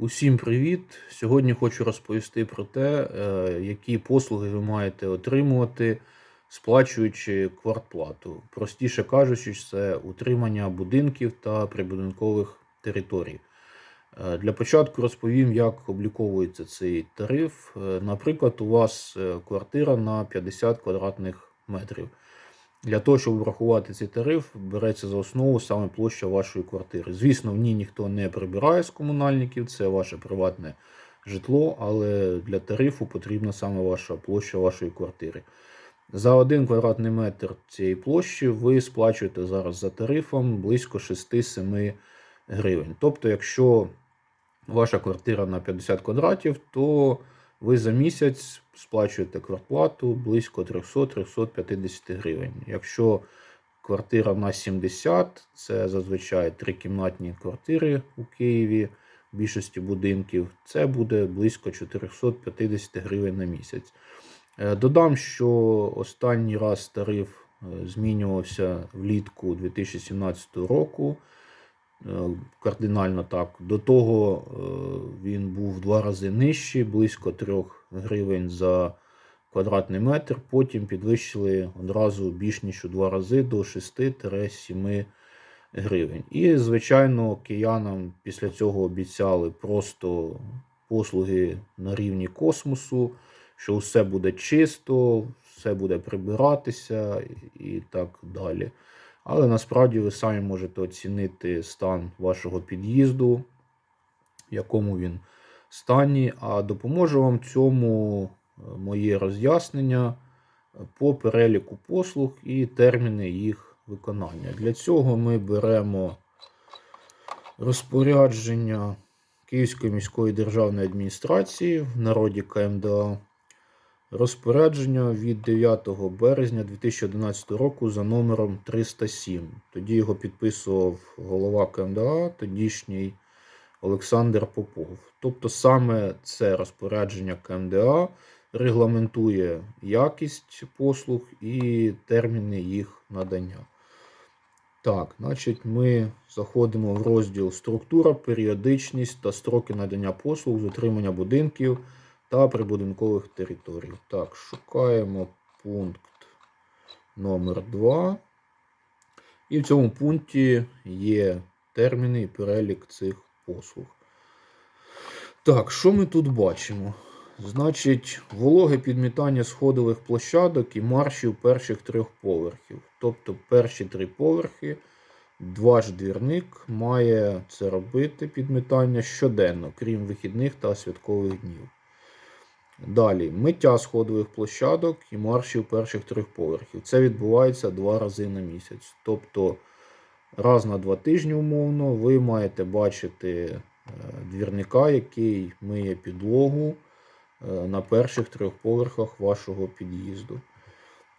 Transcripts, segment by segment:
Усім привіт! Сьогодні хочу розповісти про те, е, які послуги ви маєте отримувати, сплачуючи квартплату. Простіше кажучи, це утримання будинків та прибудинкових територій. Е, Для початку розповім, як обліковується цей тариф. Е, Наприклад, у вас квартира на 50 квадратних метрів. Для того, щоб врахувати цей тариф, береться за основу саме площа вашої квартири. Звісно, в ній ніхто не прибирає з комунальників, це ваше приватне житло, але для тарифу потрібна саме ваша площа вашої квартири. За один квадратний метр цієї площі ви сплачуєте зараз за тарифом близько 6-7 гривень. Тобто, якщо ваша квартира на 50 квадратів, то ви за місяць сплачуєте квартплату близько 300-350 гривень. Якщо квартира на 70, це зазвичай трикімнатні квартири у Києві, в більшості будинків, це буде близько 450 гривень на місяць. Е, Додам, що останній раз тариф е, змінювався влітку 2017 року. Е, Кардинально так. До того е, він був в два рази нижчий, близько 3 гривень за квадратний метр. Потім підвищили одразу більш ніж у два рази до 6-7 гривень. І, звичайно, киянам після цього обіцяли просто послуги на рівні космосу, що все буде чисто, все буде прибиратися і так далі. Але насправді ви самі можете оцінити стан вашого під'їзду, в якому він стані. А допоможе вам цьому е, моє роз'яснення по переліку послуг і терміни їх виконання. Для цього ми беремо розпорядження Київської міської державної адміністрації в народі КМДА. Розпорядження від 9 березня 2011 року за номером 307. Тоді його підписував голова КМДА, тодішній Олександр Попов. Тобто саме це розпорядження КМДА регламентує якість послуг і терміни їх надання. Так, значить, ми заходимо в розділ структура, періодичність та строки надання послуг з утримання будинків та прибудинкових територій. Так, шукаємо пункт номер 2. І в цьому пункті є терміни і перелік цих послуг. Так, що ми тут бачимо? Значить, вологе підмітання сходових площадок і маршів перших трьох поверхів. Тобто перші три поверхи, два ж двірник має це робити підмітання щоденно, крім вихідних та святкових днів. Далі миття сходових площадок і маршів перших трьох поверхів. Це відбувається два рази на місяць. Тобто раз на два тижні, умовно, ви маєте бачити е, двірника, який миє підлогу е, на перших трьох поверхах вашого під'їзду.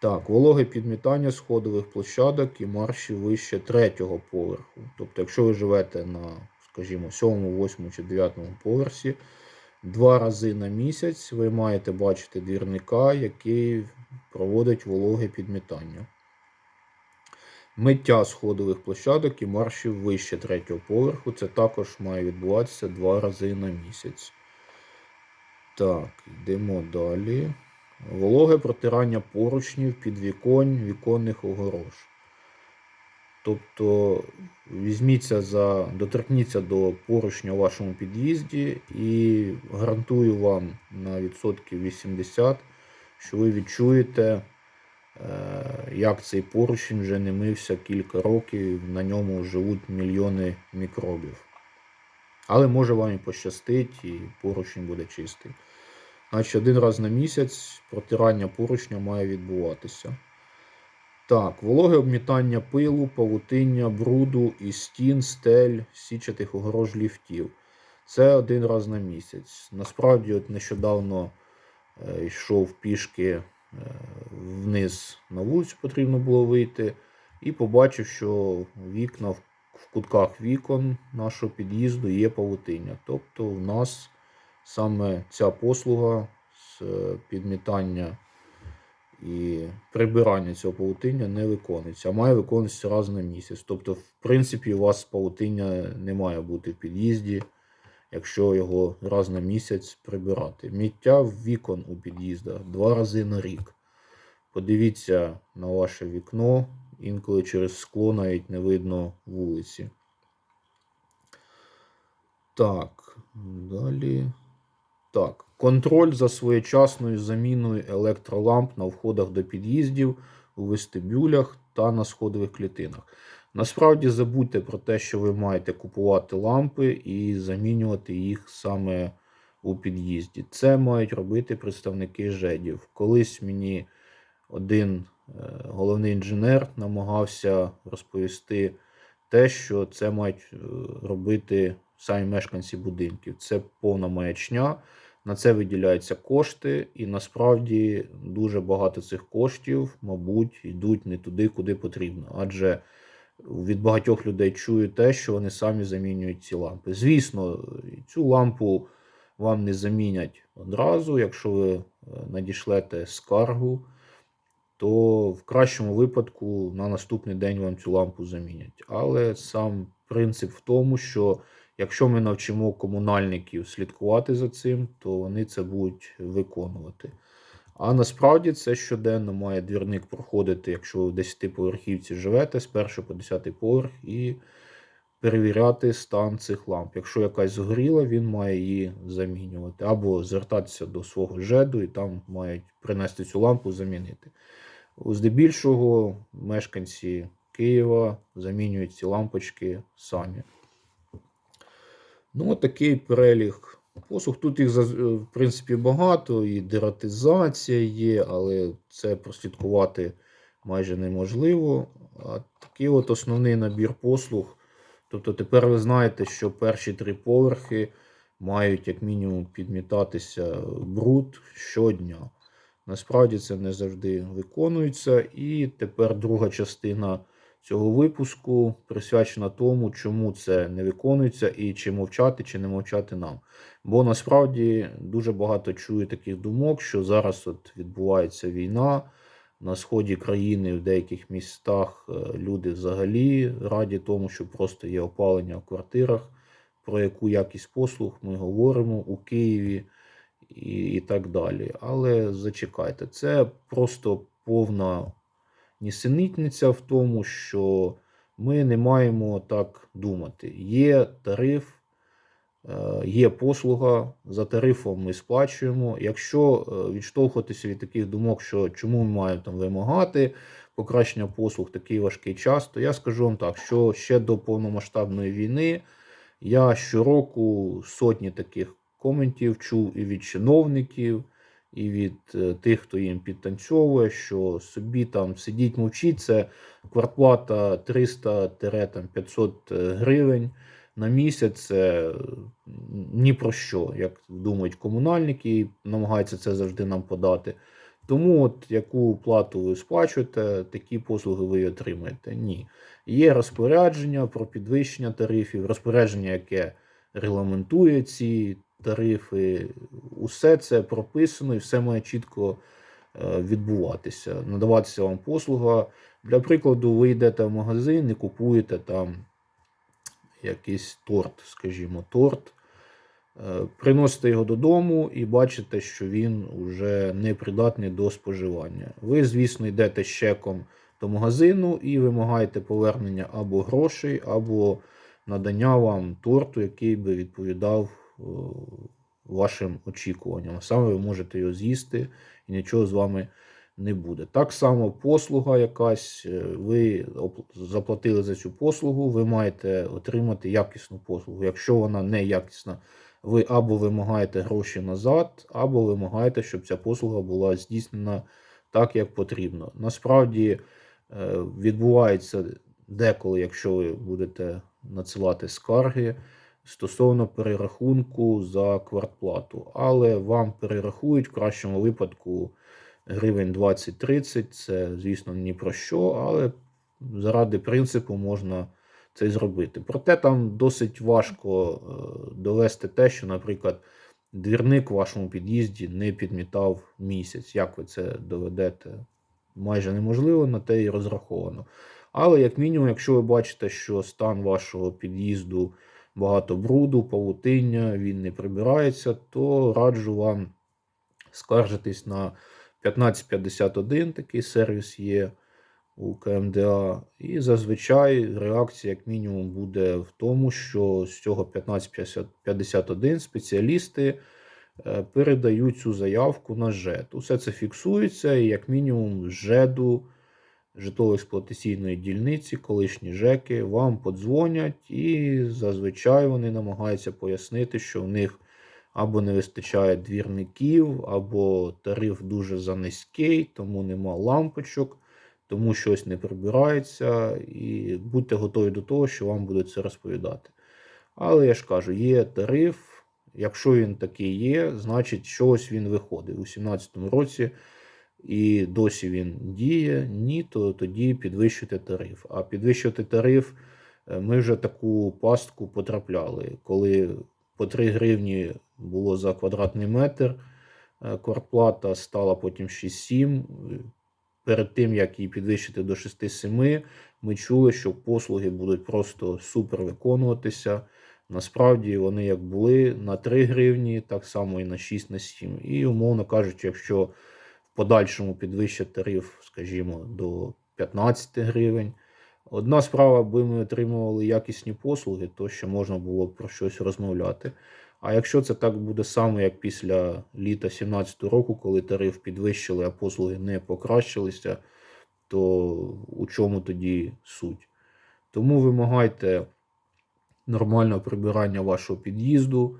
Так, вологе підмітання сходових площадок і маршів вище третього поверху. Тобто, якщо ви живете на, скажімо, 7, 8 чи 9 поверсі, Два рази на місяць ви маєте бачити двірника, який проводить вологе підмітання. Миття сходових площадок і маршів вище третього поверху. Це також має відбуватися два рази на місяць. Так, йдемо далі. Вологе протирання поручнів, підвіконь, віконних огорож. Тобто візьміться за, доторкніться до поручня у вашому під'їзді і гарантую вам на відсотків 80, що ви відчуєте, е, як цей поручень вже не мився кілька років, на ньому живуть мільйони мікробів. Але може вам і пощастить, і поручень буде чистий. Значить, один раз на місяць протирання поручня має відбуватися. Так, вологе обмітання пилу, павутиння, бруду і стін, стель, січатих огорож ліфтів. Це один раз на місяць. Насправді, от нещодавно е, йшов пішки е, вниз на вулицю, потрібно було вийти, і побачив, що вікна в, кутках вікон нашого під'їзду є павутиння. Тобто, в нас саме ця послуга з е, підмітання і прибирання цього павутиння не виконується, а має виконуватися раз на місяць. Тобто, в принципі, у вас павутиння не має бути в під'їзді, якщо його раз на місяць прибирати. Миття вікон у під'їздах два рази на рік. Подивіться на ваше вікно, інколи через скло навіть не видно вулиці. Так, далі. Так, контроль за своєчасною заміною електроламп на входах до під'їздів, у вестибюлях та на сходових клітинах. Насправді забудьте про те, що ви маєте купувати лампи і замінювати їх саме у під'їзді. Це мають робити представники ЖЕДів. Колись мені один е, головний інженер намагався розповісти те, що це мають е, робити самі мешканці будинків. Це повна маячня. На це виділяються кошти, і насправді дуже багато цих коштів, мабуть, йдуть не туди, куди потрібно. Адже від багатьох людей чую те, що вони самі замінюють ці лампи. Звісно, цю лампу вам не замінять одразу. Якщо ви е, надішлете скаргу, то в кращому випадку на наступний день вам цю лампу замінять. Але сам принцип в тому, що якщо ми навчимо комунальників слідкувати за цим, то вони це будуть виконувати. А насправді це щоденно має двірник проходити, якщо ви в 10-поверхівці живете з 1 по 10 поверх, і перевіряти стан цих ламп. Якщо якась згоріла, він має її замінювати. Або звертатися до свого ЖЕДу і там мають принести цю лампу замінити. Здебільшого мешканці Києва замінюють ці лампочки самі. Ну, такий перелік послуг. Тут їх в принципі багато, і дератизація є, але це прослідкувати майже неможливо. А такий от основний набір послуг. Тобто тепер ви знаєте, що перші три поверхи мають як мінімум підмітатися бруд щодня. Насправді це не завжди виконується. І тепер друга частина цього випуску присвячена тому, чому це не виконується, і чи мовчати, чи не мовчати нам. Бо насправді дуже багато чую таких думок, що зараз от відбувається війна. На сході країни в деяких містах е, люди взагалі раді тому, що просто є опалення в квартирах, про яку якість послуг ми говоримо у Києві і, і так далі. Але зачекайте, це просто повна нісенітниця в тому, що ми не маємо так думати. Є тариф, е, є послуга, за тарифом ми сплачуємо. Якщо е, відштовхуватися від таких думок, що чому ми маємо там вимагати покращення послуг такий важкий час, то я скажу вам так, що ще до повномасштабної війни я щороку сотні таких коментів чув і від чиновників, і від е, тих, хто їм підтанцьовує, що собі там сидіть, мовчіть, це квартплата 300-500 гривень на місяць. Е, ні про що, як думають комунальники, і намагаються це завжди нам подати. Тому, от яку плату ви сплачуєте, такі послуги ви отримаєте. Ні. Є розпорядження про підвищення тарифів, розпорядження, яке регламентує ці тарифи. Усе це прописано і все має чітко е, відбуватися. Надаватися вам послуга. Для прикладу, ви йдете в магазин і купуєте там якийсь торт, скажімо, торт. Е, Приносите його додому і бачите, що він вже не придатний до споживання. Ви, звісно, йдете з чеком до магазину і вимагаєте повернення або грошей, або надання вам торту, який би відповідав вашим очікуванням. Саме ви можете його з'їсти і нічого з вами не буде. Так само послуга якась, е, ви заплатили за цю послугу, ви маєте отримати якісну послугу. Якщо вона не якісна, ви або вимагаєте гроші назад, або вимагаєте, щоб ця послуга була здійснена так, як потрібно. Насправді е, відбувається деколи, якщо ви будете надсилати скарги стосовно перерахунку за квартплату, але вам перерахують в кращому випадку гривень 20-30. Це, звісно, ні про що, але заради принципу можна це зробити. Проте там досить важко е, довести те, що, наприклад, двірник в вашому під'їзді не підмітав місяць. Як ви це доведете? Майже неможливо, на те і розраховано. Але, як мінімум, якщо ви бачите, що стан вашого під'їзду багато бруду, павутиння, він не прибирається, то раджу вам скаржитись на 1551, такий сервіс є у КМДА. І зазвичай реакція, як мінімум, буде в тому, що з цього 1551 спеціалісти е, передають цю заявку на ЖЕД. Усе це фіксується, і як мінімум ЖЕДу, житлово-експлуатаційної дільниці, колишні ЖЕКи, вам подзвонять, і зазвичай вони намагаються пояснити, що в них або не вистачає двірників, або тариф дуже занизький, тому нема лампочок, тому щось не прибирається. І будьте готові до того, що вам будуть це розповідати. Але я ж кажу, є тариф. Якщо він такий є, значить щось він виходить. У 2017 році і досі він діє, ні, то тоді підвищуйте тариф. А підвищувати тариф е, ми вже таку пастку потрапляли, коли по 3 гривні було за квадратний метр е, квартплата, стала потім 6-7. Перед тим, як її підвищити до 6-7, ми чули, що послуги будуть просто супер виконуватися. Насправді вони як були на 3 гривні, так само і на 6 на 7. І, умовно кажучи, якщо подальшому підвищити тариф, скажімо, до 15 гривень. Одна справа, аби ми отримували якісні послуги, то ще можна було про щось розмовляти. А якщо це так буде саме, як після літа 2017 року, коли тариф підвищили, а послуги не покращилися, то у чому тоді суть? Тому вимагайте нормального прибирання вашого під'їзду.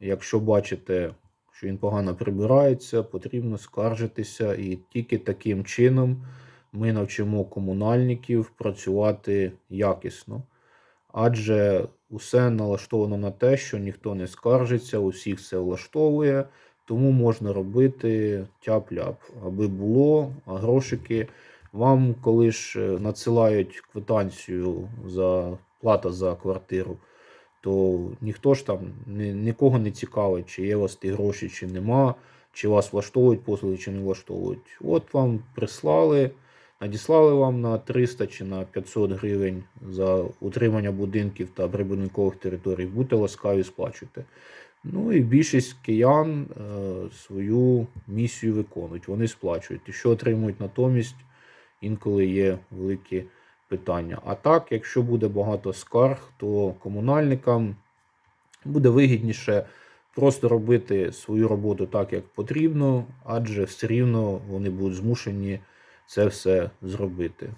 Якщо бачите, що він погано прибирається, потрібно скаржитися, і тільки таким чином ми навчимо комунальників працювати якісно. Адже усе налаштовано на те, що ніхто не скаржиться, усіх це влаштовує, тому можна робити тяп-ляп, аби було, а грошики вам, коли ж е, надсилають квитанцію за плата за квартиру, то ніхто ж там ні, нікого не цікавить, чи є у вас ті гроші, чи нема, чи вас влаштовують послуги, чи не влаштовують. От вам прислали, надіслали вам на 300 чи на 500 гривень за утримання будинків та прибудинкових територій. Будьте ласкаві, сплачуйте. Ну і більшість киян е, свою місію виконують. Вони сплачують. І що отримують натомість, інколи є великі питання. А так, якщо буде багато скарг, то комунальникам буде вигідніше просто робити свою роботу так, як потрібно, адже все рівно вони будуть змушені це все зробити.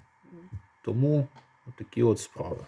Тому такі от справи.